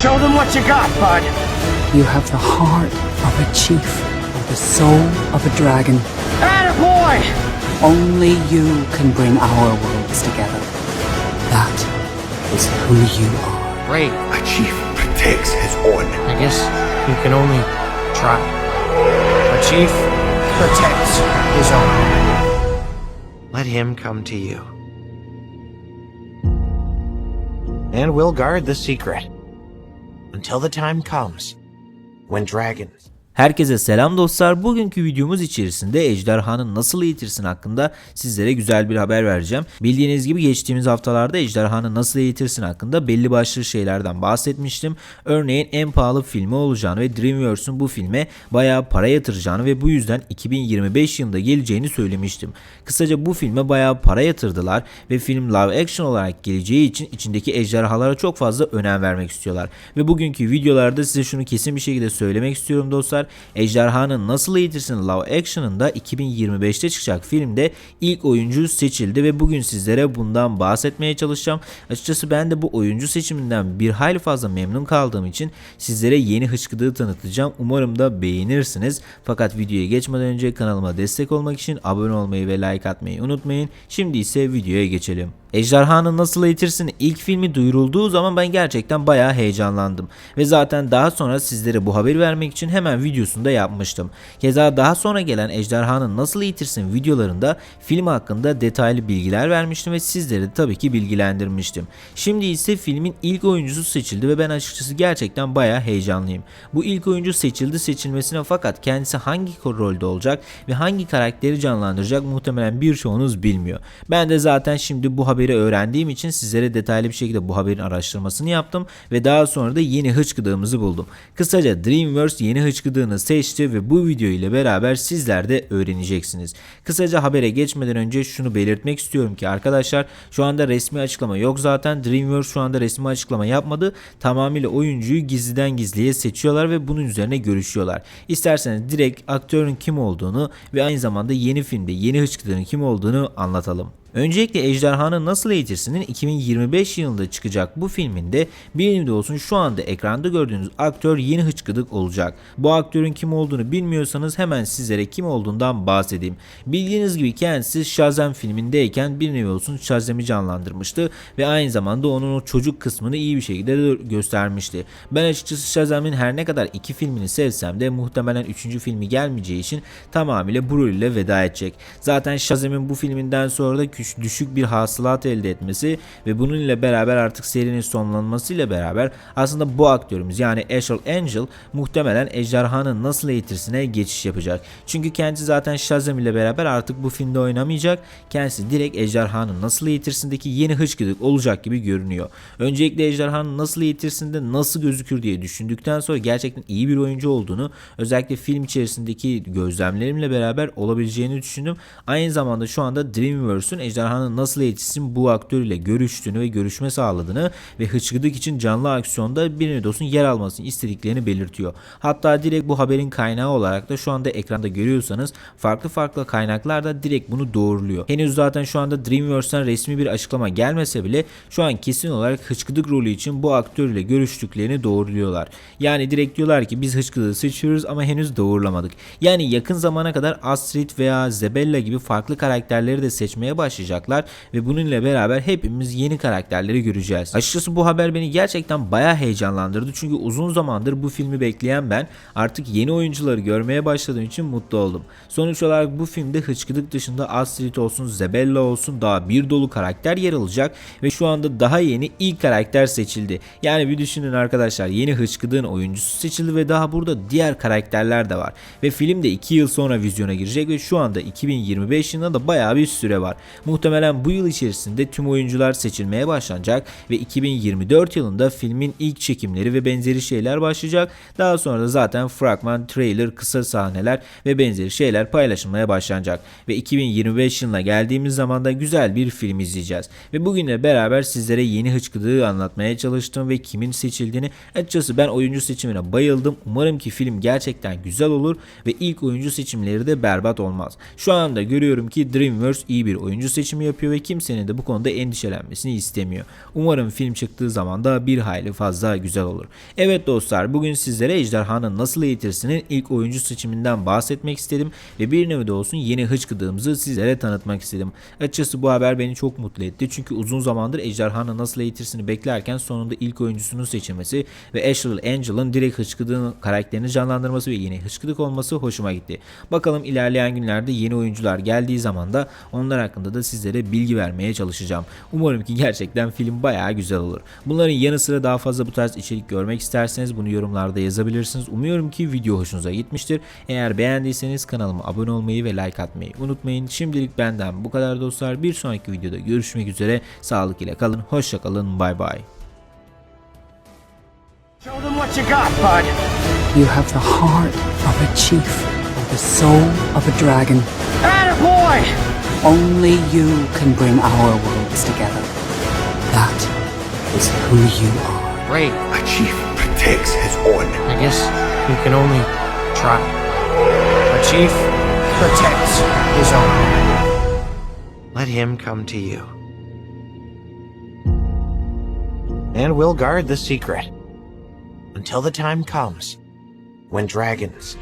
Show them what you got, bud. You have the heart of a chief, or the soul of a dragon. Attaboy! Only you can bring our worlds together. That is who you are. Great. A chief protects his own. I guess you can only try. A chief protects his own. Let him come to you. And we'll guard the secret until the time comes when dragons Herkese selam dostlar. Bugünkü videomuz içerisinde ejderhanın nasıl eğitirsin hakkında sizlere güzel bir haber vereceğim. Bildiğiniz gibi geçtiğimiz haftalarda ejderhanı nasıl eğitirsin hakkında belli başlı şeylerden bahsetmiştim. Örneğin en pahalı filmi olacağını ve Dreamworks'un bu filme bayağı para yatıracağını ve bu yüzden 2025 yılında geleceğini söylemiştim. Kısaca bu filme bayağı para yatırdılar ve film live action olarak geleceği için içindeki ejderhalara çok fazla önem vermek istiyorlar. Ve bugünkü videolarda size şunu kesin bir şekilde söylemek istiyorum dostlar. Ejderhanın Nasıl Eğitirsin Live Action'ında 2025'te çıkacak filmde ilk oyuncu seçildi ve bugün sizlere bundan bahsetmeye çalışacağım. Açıkçası ben de bu oyuncu seçiminden bir hayli fazla memnun kaldığım için sizlere yeni hıçkıdığı tanıtacağım. Umarım da beğenirsiniz. Fakat videoya geçmeden önce kanalıma destek olmak için abone olmayı ve like atmayı unutmayın. Şimdi ise videoya geçelim. Ejderhanı Nasıl Eğitirsin ilk filmi duyurulduğu zaman ben gerçekten bayağı heyecanlandım. Ve zaten daha sonra sizlere bu haberi vermek için hemen videosunu da yapmıştım. Keza daha sonra gelen Ejderhanı Nasıl Eğitirsin videolarında film hakkında detaylı bilgiler vermiştim ve sizleri de tabii ki bilgilendirmiştim. Şimdi ise filmin ilk oyuncusu seçildi ve ben açıkçası gerçekten bayağı heyecanlıyım. Bu ilk oyuncu seçildi seçilmesine fakat kendisi hangi rolde olacak ve hangi karakteri canlandıracak muhtemelen birçoğunuz bilmiyor. Ben de zaten şimdi bu haberi öğrendiğim için sizlere detaylı bir şekilde bu haberin araştırmasını yaptım ve daha sonra da yeni hıçkıdığımızı buldum. Kısaca Dreamworks yeni hıçkıdığını seçti ve bu video ile beraber sizler de öğreneceksiniz. Kısaca habere geçmeden önce şunu belirtmek istiyorum ki arkadaşlar şu anda resmi açıklama yok zaten. Dreamworks şu anda resmi açıklama yapmadı. Tamamıyla oyuncuyu gizliden gizliye seçiyorlar ve bunun üzerine görüşüyorlar. İsterseniz direkt aktörün kim olduğunu ve aynı zamanda yeni filmde yeni hıçkıdığın kim olduğunu anlatalım. Öncelikle Ejderhanı Nasıl Eğitirsin'in 2025 yılında çıkacak bu filminde bir olsun şu anda ekranda gördüğünüz aktör yeni hıçkıdık olacak. Bu aktörün kim olduğunu bilmiyorsanız hemen sizlere kim olduğundan bahsedeyim. Bildiğiniz gibi kendisi Shazam filmindeyken bir nevi olsun Shazam'ı canlandırmıştı ve aynı zamanda onun o çocuk kısmını iyi bir şekilde de göstermişti. Ben açıkçası Shazam'ın her ne kadar iki filmini sevsem de muhtemelen üçüncü filmi gelmeyeceği için tamamıyla bu ile veda edecek. Zaten Shazam'ın bu filminden sonra da düşük bir hasılat elde etmesi ve bunun ile beraber artık serinin sonlanmasıyla beraber aslında bu aktörümüz yani Ashel Angel muhtemelen Ejderhanın Nasıl Eğitirsine geçiş yapacak. Çünkü kendisi zaten Shazam ile beraber artık bu filmde oynamayacak. Kendisi direkt Ejderhanın Nasıl Eğitirsin'deki yeni hıçkıdık olacak gibi görünüyor. Öncelikle Ejderhanın Nasıl Eğitirsin'de nasıl gözükür diye düşündükten sonra gerçekten iyi bir oyuncu olduğunu özellikle film içerisindeki gözlemlerimle beraber olabileceğini düşündüm. Aynı zamanda şu anda Dreamworks'un Ejderhanın Nasıl Eğitirsin bu aktörüyle görüştüğünü ve görüşme sağladığını ve hıçkıdık için canlı aksiyonda bir Nedos'un yer almasını istediklerini belirtiyor. Hatta direkt bu haberin kaynağı olarak da şu anda ekranda görüyorsanız farklı farklı kaynaklar da direkt bunu doğruluyor. Henüz zaten şu anda Dreamworks'ten resmi bir açıklama gelmese bile şu an kesin olarak hıçkıdık rolü için bu aktörle görüştüklerini doğruluyorlar. Yani direkt diyorlar ki biz hıçkıdığı seçiyoruz ama henüz doğrulamadık. Yani yakın zamana kadar Astrid veya Zebella gibi farklı karakterleri de seçmeye başlayacaklar ve bununla beraber hepimiz yeni karakterleri göreceğiz. Açıkçası bu haber beni gerçekten bayağı heyecanlandırdı çünkü uzun zamandır bu filmi bekleyen ben artık yeni oyuncuları görmeye başladığım için mutlu oldum. Sonuç olarak bu filmde hıçkıdık dışında Astrid olsun, Zebella olsun daha bir dolu karakter yer alacak ve şu anda daha yeni ilk karakter seçildi. Yani bir düşünün arkadaşlar yeni hıçkıdığın oyuncusu seçildi ve daha burada diğer karakterler de var. Ve film de 2 yıl sonra vizyona girecek ve şu anda 2025 yılında da bayağı bir süre var. Muhtemelen bu yıl içerisinde tüm oyuncular seçilmeye başlanacak ve 2024 yılında filmin ilk çekimleri ve benzeri şeyler başlayacak. Daha sonra da zaten fragman, trailer, kısa sahneler ve benzeri şeyler paylaşılmaya başlanacak. Ve 2025 yılına geldiğimiz zaman da güzel bir film izleyeceğiz. Ve bugünle beraber sizlere yeni hıçkıdığı anlatmaya çalıştım ve kimin seçildiğini. Açıkçası ben oyuncu seçimine bayıldım. Umarım ki film gerçekten güzel olur ve ilk oyuncu seçimleri de berbat olmaz. Şu anda görüyorum ki Dreamworks iyi bir oyuncu seçimi yapıyor ve kimsenin de bu konuda endişelenmesini istemiyor. Umarım film çıktığı zaman da bir hayli fazla güzel olur. Evet dostlar bugün sizlere Ejderhanı Nasıl Eğitirsinin ilk oyuncu seçiminden bahsetmek istedim ve bir nevi de olsun yeni hıçkıdığımızı sizlere tanıtmak istedim. Açıkçası bu haber beni çok mutlu etti çünkü uzun zamandır Ejderhanı Nasıl Eğitirsini beklerken sonunda ilk oyuncusunun seçilmesi ve Ashley Angel'ın direkt hıçkıdığın karakterini canlandırması ve yeni hıçkıdık olması hoşuma gitti. Bakalım ilerleyen günlerde yeni oyuncular geldiği zaman da onlar hakkında da sizlere bilgi vermeye çalışacağım. Umarım ki gerçekten film bayağı güzel olur. Bunların yanı sıra daha fazla bu tarz içerik görmek isterseniz bunu yorumlarda yazabilirsiniz. Umuyorum ki video hoşunuza gitmiştir. Eğer beğendiyseniz kanalıma abone olmayı ve like atmayı unutmayın. Şimdilik benden bu kadar dostlar. Bir sonraki videoda görüşmek üzere. Sağlık ile kalın. Hoşça kalın. Bay bay. Show them what you got, bud. You have the heart of a chief, the soul of a dragon. Attaboy! Only you can bring our worlds together. That is who you are. Great. A chief protects his own. I guess we can only try. A chief protects his own. Let him come to you. And we'll guard the secret until the time comes when dragons